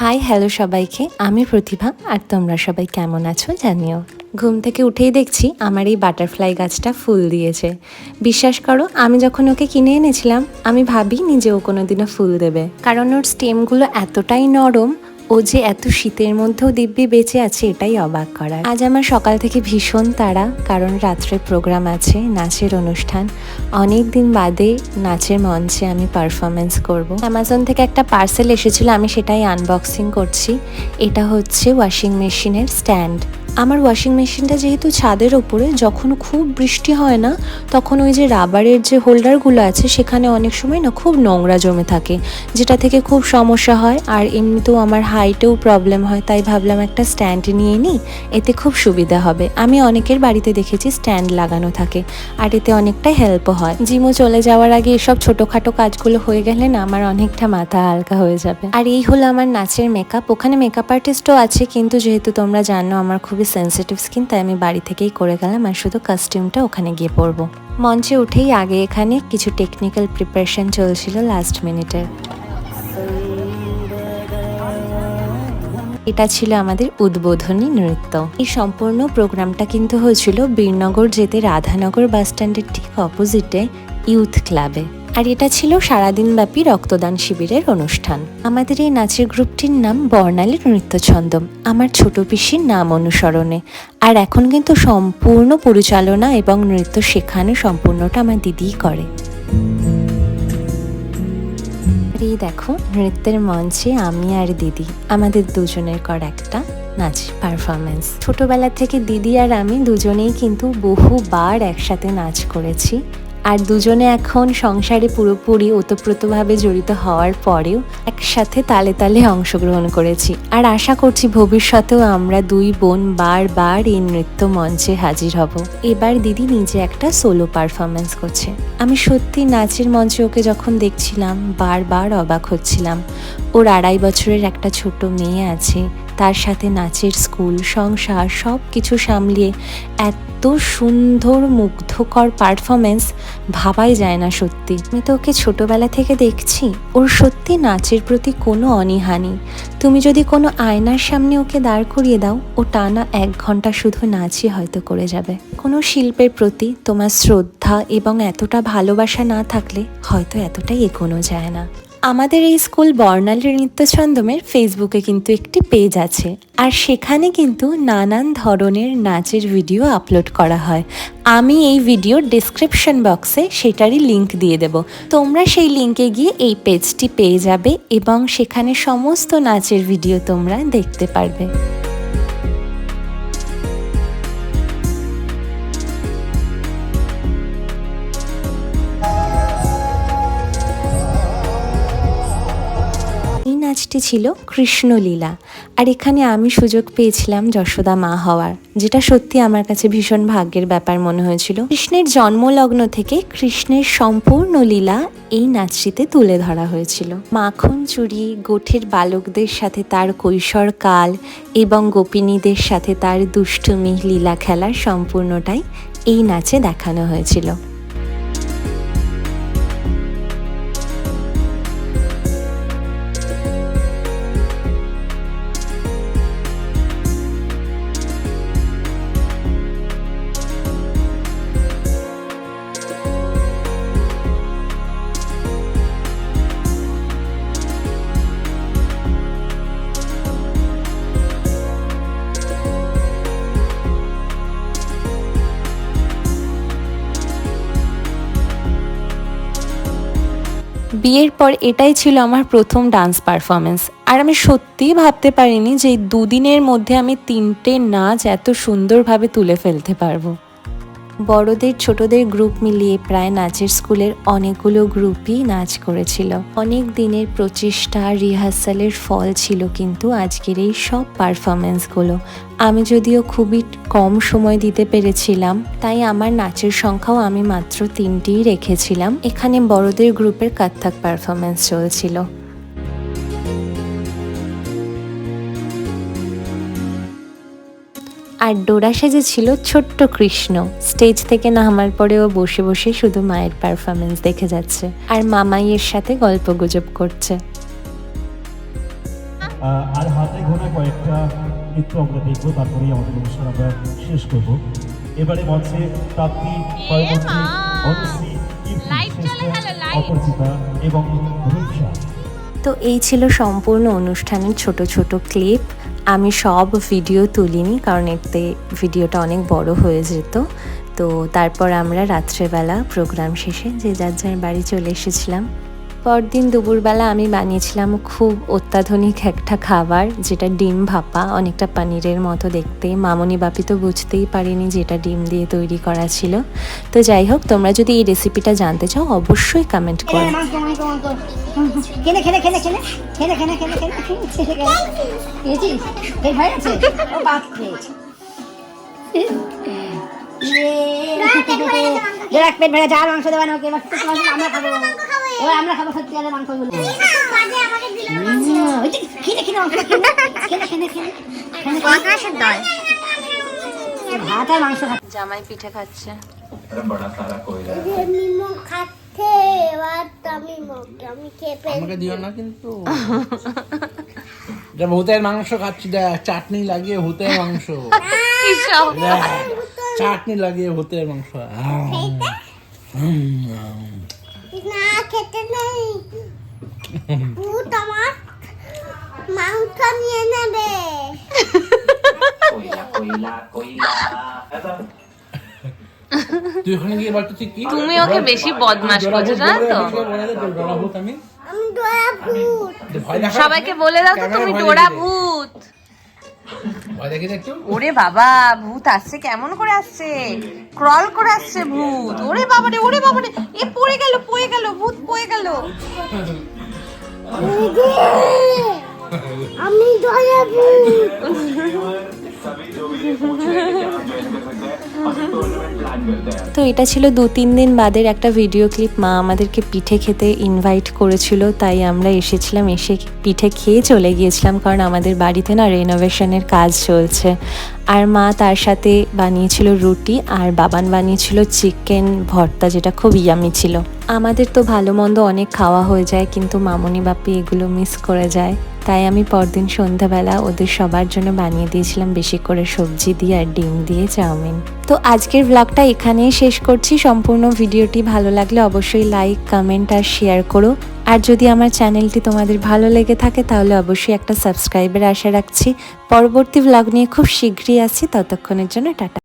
Hi hello সবাইকে। আমি প্রতিভা, আর তোমরা সবাই কেমন আছো জানিও। ঘুম থেকে উঠেই দেখছি আমার এই বাটারফ্লাই গাছটা ফুল দিয়েছে। বিশ্বাস করো, আমি যখন ওকে কিনে এনেছিলাম, আমি ভাবি নিজেও ও কোনোদিনও ফুল দেবে। কারণ ওর স্টেমগুলো এতটাই নরম ও যে এত শীতের মধ্যেও দিব্যি বেঁচে আছে এটাই অবাক করার। আজ আমার সকাল থেকে ভীষণ তাড়া, কারণ রাত্রে প্রোগ্রাম আছে, নাচের অনুষ্ঠান। অনেক দিন বাদে নাচের মঞ্চে আমি পারফরমেন্স করব। অ্যামাজন থেকে একটা পার্সেল এসেছিল, আমি সেটাই আনবক্সিং করছি। এটা হচ্ছে ওয়াশিং মেশিনের স্ট্যান্ড আমার ওয়াশিং মেশিনটা যেহেতু ছাদের ওপরে, যখন খুব বৃষ্টি হয় না, তখন ওই যে রাবারের যে হোল্ডারগুলো আছে, সেখানে অনেক সময় না খুব নোংরা জমে থাকে, যেটা থেকে খুব সমস্যা হয়। আর এমনিতেও আমার হাইটেও প্রবলেম হয়, তাই ভাবলাম একটা স্ট্যান্ড নিয়ে নিই, এতে খুব সুবিধা হবে। আমি অনেকের বাড়িতে দেখেছি স্ট্যান্ড লাগানো থাকে, আর এতে অনেকটা হেল্পও হয়। জিমও চলে যাওয়ার আগে এসব ছোটোখাটো কাজগুলো হয়ে গেলে না আমার অনেকটা মাথা হালকা হয়ে যাবে। আর এই হলো আমার নাচের মেকআপ ওখানে মেকআপ আর্টিস্টও আছে, কিন্তু যেহেতু তোমরা জানো, আমার খুবই সেন্সিটিভ স্কিন তাই আমি বাড়ি থেকেই করে গেলাম আর শুধু কাস্টিউমটা ওখানে গিয়ে পরবো। মঞ্চে উঠেই আগে এখানে কিছু টেকনিক্যাল প্রিপারেশন চলছিল লাস্ট মিনিটের এটা ছিল আমাদের উদ্বোধনী নৃত্য। এই সম্পূর্ণ প্রোগ্রামটা কিন্তু হয়েছিল বীরনগর যেতে রাধানগর বাস স্ট্যান্ডের ঠিক অপোজিটে ইউথ ক্লাবে আর এটা ছিল সারাদিনব্যাপী রক্তদান শিবিরের অনুষ্ঠান। আমাদের এই নাচের গ্রুপটির নাম বর্ণালী নৃত্যছন্দম। আমার ছোট পিসির নাম অনুসরণে। আর এখন কিন্তু সম্পূর্ণ পরিচালনা এবং নৃত্য শেখানো সম্পূর্ণটা আমার দিদিই করে। এই দেখো, নৃত্যের মঞ্চে আমি আর দিদি। আমাদের দুজনের কর একটা নাচ পারফরমেন্স ছোটবেলা থেকে দিদি আর আমি দুজনেই কিন্তু বহুবার একসাথে নাচ করেছি। আর দুজনে এখন সংসারে পুরোপুরি ওতপ্রোতভাবে জড়িত হওয়ার পরেও একসাথে তালে তালে অংশগ্রহণ করেছি। আর আশা করছি ভবিষ্যতেও আমরা দুই বোন বারবার এই নৃত্য মঞ্চে হাজির হব। এবার দিদি নিজে একটা সোলো পারফরমেন্স করছে। আমি সত্যি নাচের মঞ্চে ওকে যখন দেখছিলাম, বারবার অবাক হচ্ছিলাম। ওর আড়াই বছরের একটা ছোট মেয়ে আছে, তার সাথে নাচের স্কুল, সংসার সব কিছু সামলিয়ে এত সুন্দর, মুগ্ধকর পারফরমেন্স ভাবাই যায় না সত্যি। আমি তো ওকে ছোটবেলা থেকে দেখছি। ওর সত্যি নাচের প্রতি কোনো অনীহা নেই। তুমি যদি কোনো আয়নার সামনে ওকে দাঁড় করিয়ে দাও, ও টানা এক ঘণ্টা শুধু নাচই হয়তো করে যাবে। কোনো শিল্পের প্রতি তোমার শ্রদ্ধা এবং এতটা ভালোবাসা না থাকলে হয়তো এতটাই এগোনো যায় না। আমাদের এই স্কুল বর্ণালী নৃত্যছন্দমের ফেসবুকে কিন্তু একটি পেজ আছে। আর সেখানে কিন্তু নানান ধরনের নাচের ভিডিও আপলোড করা হয়। আমি এই ভিডিওর ডিসক্রিপশন বক্সে সেটারই লিংক দিয়ে দেব। তোমরা সেই লিংকে গিয়ে এই পেজটি পেয়ে যাবে এবং সেখানে সমস্ত নাচের ভিডিও তোমরা দেখতে পারবে। এই ছিল কৃষ্ণলীলা। আর এখানে আমি সুযোগ পেয়েছিলাম যশোদা মা হওয়ার, যেটা সত্যি আমার কাছে ভীষণ ভাগ্যের ব্যাপার মনে হয়েছিল। কৃষ্ণের জন্মলগ্ন থেকে কৃষ্ণের সম্পূর্ণ লীলা এই নাচটিতে তুলে ধরা হয়েছিল। মাখন চুরি, গোঠের বালকদের সাথে তার কৈশোর কাল এবং গোপিনীদের সাথে তার দুষ্টুমি লীলা খেলার সম্পূর্ণটাই এই নাচে দেখানো হয়েছিল। বিয়ের পর এটাই ছিল আমার প্রথম ডান্স পারফরমেন্স আর আমি সত্যিই ভাবতে পারিনি যে দুদিনের মধ্যে আমি তিনটে নাচ এত সুন্দরভাবে তুলে ফেলতে পারব। বড়দের ছোটদের গ্রুপ মিলিয়ে প্রায় নাচের স্কুলের অনেকগুলো গ্রুপই নাচ করেছিল। অনেক দিনের প্রচেষ্টা, রিহার্সালের ফল ছিল কিন্তু আজকের এই সব পারফরমেন্সগুলো আমি যদিও খুবই কম সময় দিতে পেরেছিলাম, তাই আমার নাচের সংখ্যাও আমি মাত্র তিনটিই রেখেছিলাম। এখানে বড়দের গ্রুপের কাত্থাক পারফরমেন্স চলছিল। আর ডোরা সেজেছিল ছোট্ট কৃষ্ণ। স্টেজ থেকে নামার পরেও বসে বসে শুধু মায়ের পারফরমেন্স দেখে যাচ্ছে আর মামাইয়ের সাথে গল্প গুজব করছে। আর হাতে ঘোনা কয়েকটা নৃত্য আমরা দেখব তারপরেই আমাদের অনুষ্ঠান আমরা শেষ করব। এবারে মঞ্চে প্রাপ্তি পরবর্তী মা! অনুশ্রী এবং রূপসা। তো এই ছিল সম্পূর্ণ অনুষ্ঠানের ছোট ছোট ক্লিপ আমি সব ভিডিও তুলিনি, কারণ এতে ভিডিওটা অনেক বড় হয়ে যেত। তো তারপর আমরা রাত্রেবেলা প্রোগ্রাম শেষে যে যার যার বাড়ি চলে এসেছিলাম। পরদিন দুপুরবেলা আমি বানিয়েছিলাম খুব অত্যাধুনিক একটা খাবার যেটা ডিম ভাপা অনেকটা পনিরের মতো দেখতে মামনি বাপি তো বুঝতেই পারিনি যে এটা ডিম দিয়ে তৈরি করা ছিল তো যাই হোক তোমরা যদি এই রেসিপিটা জানতে চাও অবশ্যই কমেন্ট করো খেলে পেট ভরে মাংস দেওয়া ওকে মাংস আমরা খাব আমরা খাব সত্যি আরে মাংসগুলো। খেলে খেলে মাংস খেলে খেলে খেলে খেলে ভাত আর মাংস খাচ্ছে। জামাই পিঠে খাচ্ছে। আমাকে দিও না কিন্তু। ভূতের মাংস খাচ্ছি দেখ চাটনি লাগিয়ে ভূতের মাংস। চাটনি লাগিয়ে ভূতের মাংস। না খেতে নেই। ভূত আমার মাংস নিয়ে নেবে। তুমি ওকে বেশি বদমাশ করছ জানো তো? সবাইকে বলে দাও তো তুমি ডোরা ভূত। ওরে বাবা ভূত আসছে কেমন করে আসছে? ক্রল করে আসছে ভূত। ওরে বাবা রে ওরে বাবা রে এ পড়ে গেল পড়ে গেল ভূত পড়ে গেল। আমি দয়া ভূত। তো এটা ছিল দু তিন দিন বাদের একটা ভিডিও ক্লিপ মা আমাদেরকে পিঠে খেতে ইনভাইট করেছিল, তাই আমরা এসেছিলাম, এসে পিঠে খেয়ে চলে গিয়েছিলাম, কারণ আমাদের বাড়িতে না রেনোভেশনের কাজ চলছে। আর মা তার সাথে বানিয়েছিল রুটি, আর বাবান বানিয়েছিল চিকেন ভর্তা, যেটা খুব ইয়ামি ছিল। আমাদের তো ভালো মন্দ অনেক খাওয়া হয়ে যায়, কিন্তু মামনি বাপি এগুলো মিস করে যায়। তাই আমি পরদিন সন্ধ্যাবেলা ওদের সবার জন্য বানিয়ে দিয়েছিলাম বেশি করে সবজি দিয়ে আর ডিম দিয়ে চাউমিন। তো আজকের ব্লগটা এখানেই শেষ করছি। সম্পূর্ণ ভিডিওটি ভালো লাগলে অবশ্যই লাইক কমেন্ট আর শেয়ার করো। আর যদি আমার চ্যানেলটি তোমাদের ভালো লেগে থাকে তাহলে অবশ্যই একটা সাবস্ক্রাইবের আশা রাখছি। পরবর্তী ব্লগ নিয়ে খুব শীঘ্রই আসছি ততক্ষণের জন্য টাটা।